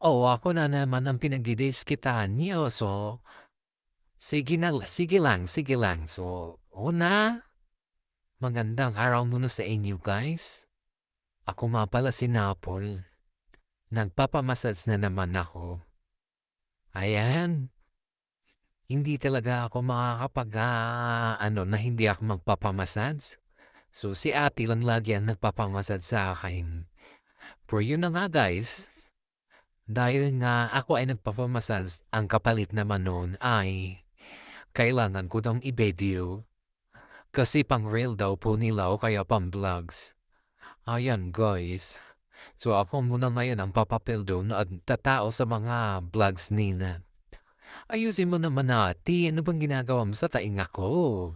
Oo, ako na naman ang pinagdidiskitan niyo. So, sige na sige lang, sige lang. So, una, magandang araw muna sa inyo guys. Ako nga pala si Napol. Nagpapa-massage na naman ako. Ayan. Hindi talaga ako makakapag ah, ano na hindi ako magpapa-massage. So, si ate lang lagi ang nagpapa-massage sa akin. Pero yun na nga guys. Dahil nga ako ay nagpapa-massage, ang kapalit naman noon ay kailangan ko daw i-video. Kasi pang real daw po nila o kaya pang vlogs. Ayan guys. So ako muna ngayon ang papapil doon at tatao sa mga vlogs nila. Ayusin mo naman ate, ano bang ginagawa mo sa tainga ko?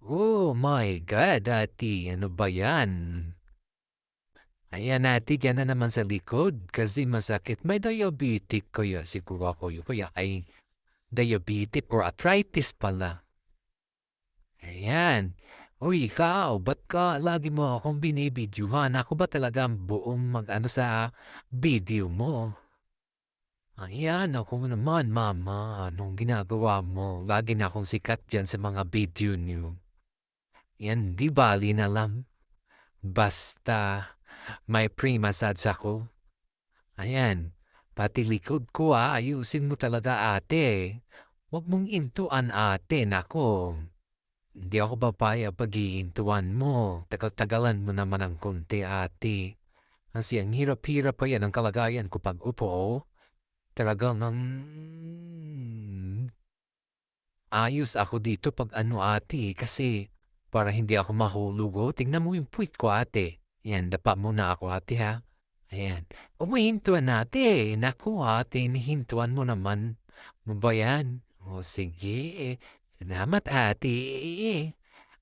Oh my God, ate, ano ba yan? Ayan ate, dyan na naman sa likod kasi masakit. May diabetic kaya siguro ako yun. Kaya ay diabetic or arthritis pala. Ayan. Uy, ikaw, ba't ka lagi mo akong binibidyohan? Ako ba talaga ang buong mag-ano sa video mo? Ayan, ako naman, mama. Anong ginagawa mo? Lagi na akong sikat dyan sa mga video niyo. Yan, di bali na lang. Basta may pre-massage ako. Ayan, pati likod ko ah, ayusin mo talaga ate. Huwag mong intuan ate, nako. Hindi ako papaya pag iintuan mo. Tagal-tagalan mo naman ang konti ate. Kasi ang hirap-hirap pa yan ang kalagayan ko pag upo. Talagang ang... Ayos ako dito pag ano ate kasi para hindi ako mahulugo. Tingnan mo yung puwit ko ate. Yan, dapa muna ako ate ha. Ayan. Umihintuan natin. Naku ate, hinihintuan mo naman. Mo ba yan? O sige. Salamat ate.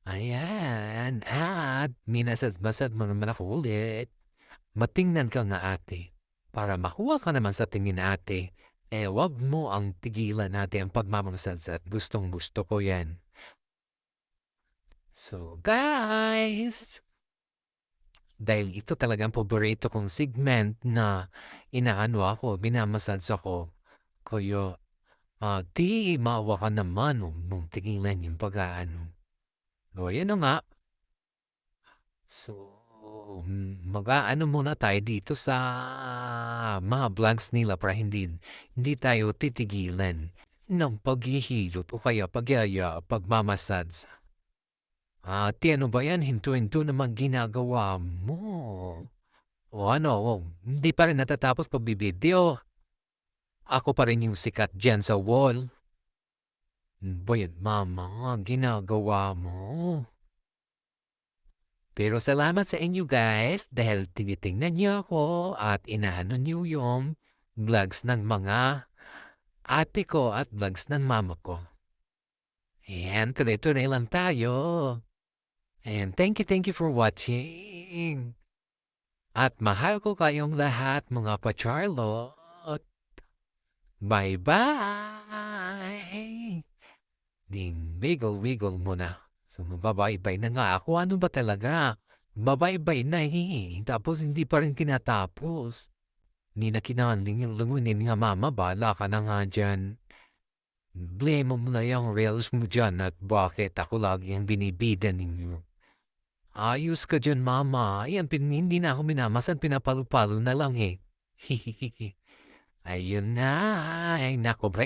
Ayan. At minasad-masad mo naman ako ulit. Matingnan ka nga ate. Para makuha ka naman sa tingin ate. Eh, wag mo ang tigilan natin ang pagmamamasad at gustong gusto ko yan. So, guys, dahil ito talagang paborito kong segment na inaano ako, binamassage ako. Kaya, ah, di maawa ka naman oh, nung tigilan yung pag-aano. O, yan na nga. So, mag-aano muna tayo dito sa mga vlogs nila para hindi, hindi tayo titigilan ng paghihilot o kaya pagyaya, pagmamassage. Ate, ano ba yan? Hinto-hinto naman ginagawa mo. O ano, hindi pa rin natatapos pagbibideo. Ako pa rin yung sikat dyan sa wall. Bayad, mama, ginagawa mo. Pero salamat sa inyo guys dahil tinitingnan niyo ako at inaano niyo yung vlogs ng mga ate ko at vlogs ng mama ko. Ayan, tuloy-tuloy lang tayo. And thank you, thank you for watching. At mahal ko kayong lahat mga pa-Charlotte. Bye-bye! Ding wiggle-wiggle muna. So mababaybay na nga ako. Ano ba talaga? Babaybay na eh. Tapos hindi pa rin kinatapos. Hindi na kinaling yung lungunin nga mama. Bala ka na nga dyan. Blame mo na yung reels mo dyan at bakit ako lagi ang binibida ninyo. Ayos ka dyan, mama. Ayan, pin, hindi na ako minamasan, pinapalo-palo na lang eh. Ayun na. Ay, nako, break.